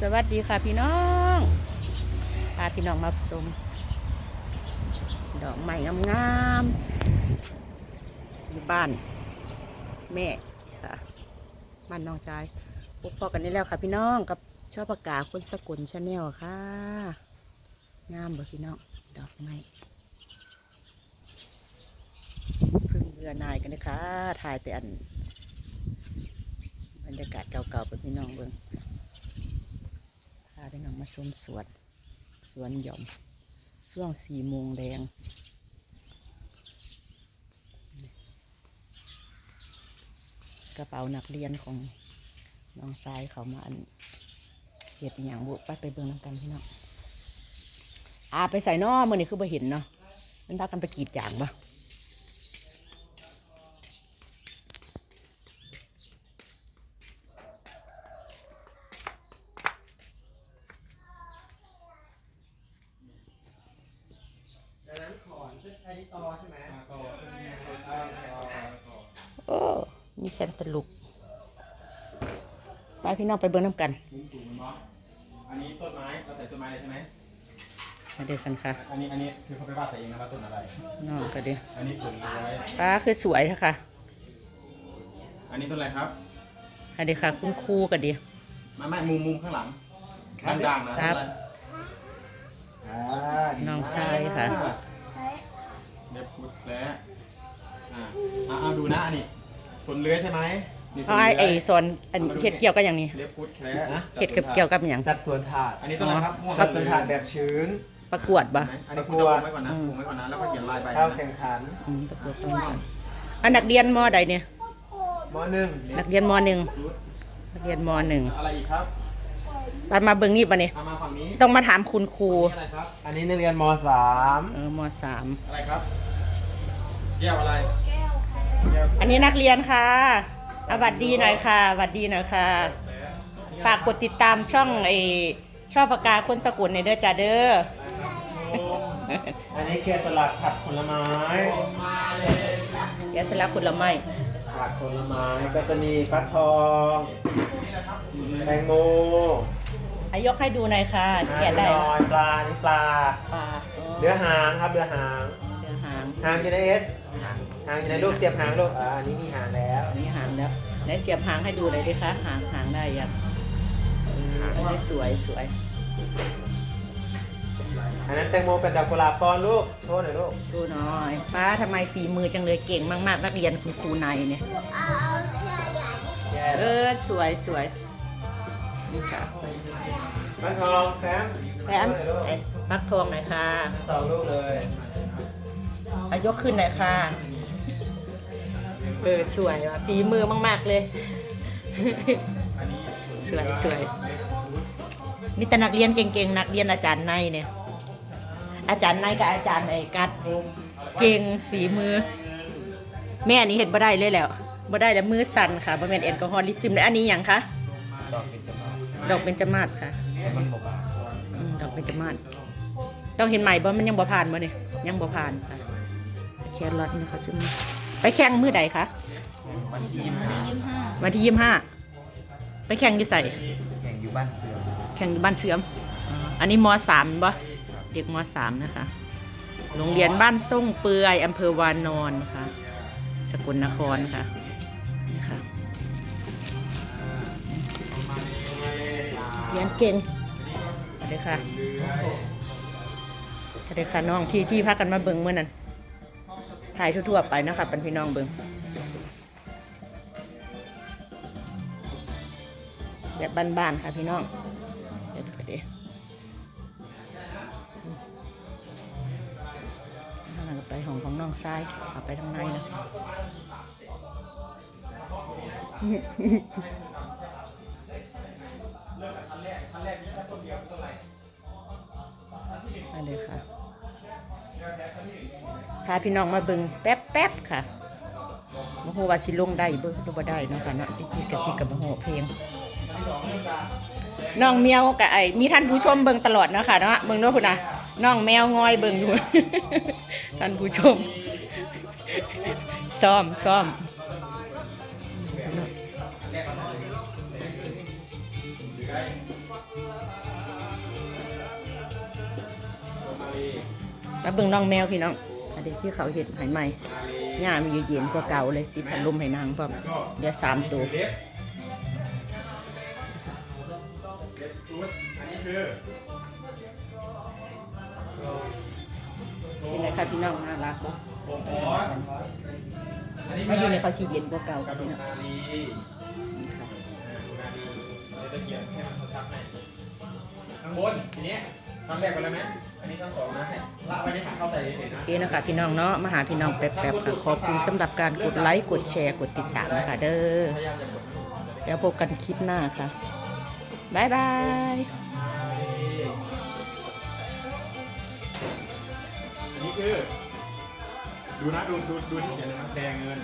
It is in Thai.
สวัสดีค่ะพี่น้องพาพี่น้องมาชมดอกไม้งามๆอยู่บ้าน แม่ค่ะบ้านน้องชายพบพอกันนี่แล้วค่ะพี่น้องกับชอบประกาศคนสกุลชาแนลค่ะ งามบ่พี่น้อง ดอกไม้พึ่งเรือนายกันนะคะถ่ายแต่อันบรรยากาศเก่าๆเป็นพี่น้องเบิ่ง พาพี่น้องมาชมสวนสวนหย่อม ช่วงสี่โมงแดงกระเป๋านักเรียนของน้องชายเขามาเหตุอย่างบุไปไปเบิ่งน้ำกันพี่น้องอาไปใส่นอมือนี่คือบ่เห็นเนาะมันพากันไปกีดอย่างปะ ดังนั้นขอนใช่ไอ้นี่ตอใช่ไหม โอ้มีแคนตาลูกไปพี่น้องไปเบิ่งน้ำกันมุมสูงเนาะอันนี้ต้นไม้เราใส่ต้นไม้เลยใช่ไหมมาเดี๋ยวสันค่ะอันนี้อันนี้คือเขาไปวาดใส่เองนะว่าต้นอะไร น้องก็เดี๋ยวอันนี้สวนร้อยป้าคือสวยนะค่ะอันนี้ต้นอะไรครับอันเดี๋ยวค่ะคุณครูก็เดี๋ยวไม่ไม่มุมมุมข้างหลังดังๆนะครับอ่าดีน้องชายค่ะมากเด็บพุทธแล้วอ่าอ่าเอาดูนะอันนี้ สวนเลื้อยใช่ไหมนี่สเอาวนไอ้เลื้ไอ้อยสอนอันเฮ็ดเกี่ยวกับอย่างนี้เล็บพุทธแคร์นะเฮ็ดกับเกี่ยวกับอย่างจัดสวนถาดอันนี้ต้นอะไรครับม่วงจัดสวนถาดแบบชื้น ประกวดบ่อันนี้คุณเอาไว้ก่อนนะอืมปรุงไว้ก่อนนะแล้วก็เขียนลายไปเข้านะแข่งขันอืมประกวดตรงนี้อันนักเรียนมใดเนี่ย มหนึ่งนักเรียนมหนึ่งนักเรียนมหนึ่งอะไรอีกครับไปมาเบิ่งนี่ปะเนี่ยเอามาฝั่งนี้ต้องมาถามคุณครูนี่อะไรครับ อันนี้นักเรียนมสามเออมสามอะไรครับ แก้วอะไรแก้ว อันนี้นักเรียนค่ะอะหวัดดีหน่อยค่ะหวัดดีหน่อยค่ะ ฝากกดติดตามช่องไอช่องปากกาคนสกุลในเด้อจ้าเด้อ อันนี้แกะสลักผัดผลไม้เดี๋ยวสลักผลไม้ผัดผลไม้ก็จะมีฟักทองแตงโมอายกให้ดูหน่อยค่ะอ่าแกะได้หน่อยปลานี่ปลา ปลาเรือหางครับเรือหาง เรือหางหางอยู่ในเอสหางอยู่ในลูกเสียบหางลูกอ่าอันนี้มีหางแล้วอันนี้หางแล้วไหนเสียบหางให้ดูหน่อยดิคะหางหางได้ยังเอออันนี้สวยสวยอันนั้นแตงโมเป็นดอกกุหลาบปอนลูกโชว์หน่อยลูกดูหน่อยป้าทำไมฝีมือจังเลยเก่งมากๆนักเรียนคุณครูในเนี่ยแกะเออสวยสวยนี่ค่ะฟักทองแฟมแซมไอ้ฟักทองหน่อยค่ะสองลูกเลย อายกขึ้นหน่อยค่ะเออสวยว่ะฝีมือมาก ๆ เลย สวยสวยมีแต่นักเรียนเก่งๆ นักเรียนอาจารย์ในเนี่ย อาจารย์ในกับอาจารย์ไอ้กัดเก่งฝีมือ แม่อันนี้เห็นบ่ได้เลยแล้วบ่ได้แล้วมือสั่นค่ะบ่แม่นแอลกอฮอล์ลิซึมแล้วอันนี้หยังคะดอกเป็นจมาดอกเบญจมาศค่ะมันบกอืมดอกเบญจมาศต้องเห็นใหม่บ่มันยังบ่ผ่านบ่เนี่ยยังบ่ผ่านค่ะ แครอทนี่เขาจะมีไปแข่งมือใดคะวันที่ยี่สิบห้าวันที่ยี่ห้าไปแข่งอยู่ใส่แข่งอยู่บ้านเสือมแข่งอยู่บ้านเสื่อม อันนี้มสามบ่เด็กมสามนะคะโรงเรียนบ้านส่งเปือยอำเภอวานอนนะคะสกลนครค่ะนี่ค่ะเรียนเก่งสวัสดีค่ะสวัสดีค่ะน้องที่ที่พักกันมาเบิ่งเมื่อนั้น ถ่ายทั่วๆไปนะคะเป็นพี่น้องเบิ่งแบบบ้านๆค่ะพี่น้องเดี๋ยวเดี๋ยวไปห้องของน้องทรายเอาไปทางในนะ พาพี่น้องมาเบิ่งแป๊บแป๊บค่ะมโหว่าสิลงได้เบิ่งบ่ได้เนาะค่ะเนาะที่ที่กะสิกับมโหเพลงน้องแมวกับไอ้มีท่านผู้ชมเบิ่งตลอดเนาะค่ะเนาะเบิ่งด้วยคุณนะน้องแมวงอยเบิ่งอยู่ ท่านผู้ชม ซ้อมซ้อมได้โรมาลีมาเบิ่งน้องแมวพี่น้อง อันนี้ที่เขาเห็ดให้ใหม่มาลีย่ามีอยู่เย็นกว่าเก่าเลยติดพัดลมให้นางพร้อมแล้วก็เดี๋ยวสามตัวเล็บเล็บกูดอันนี้คือเป็นไงคะพี่น้องน่ารักบ่โอมอสอันนี้มาอยู่ในเขาสีเย็นกว่าเก่ากระดูพี่กน้องนาลีนี่ค่ะอ่ากระดูกนาลีเดี๋ยวจะเขียนให้มันชัดๆให้ข้างบนทีนี้ คำแรกไปแล้วไหมอันนี้คำสองนะให้ละไว้ในถังเข้าใจเฉยๆนะ โอเคนะคะพี่น้องเนาะมาหาพี่น้องแป๊บๆค่ะขอบคุณสำหรับการกดไลค์กดแชร์กดติดตามนะคะเด้อพยายามจะกดให้มันจะได้แล้วพบกันคลิปหน้าค่ะบ๊ายบายอันนี้คือ ดูนะ ดูดูดูที่เขียนนะครับแดงเงิน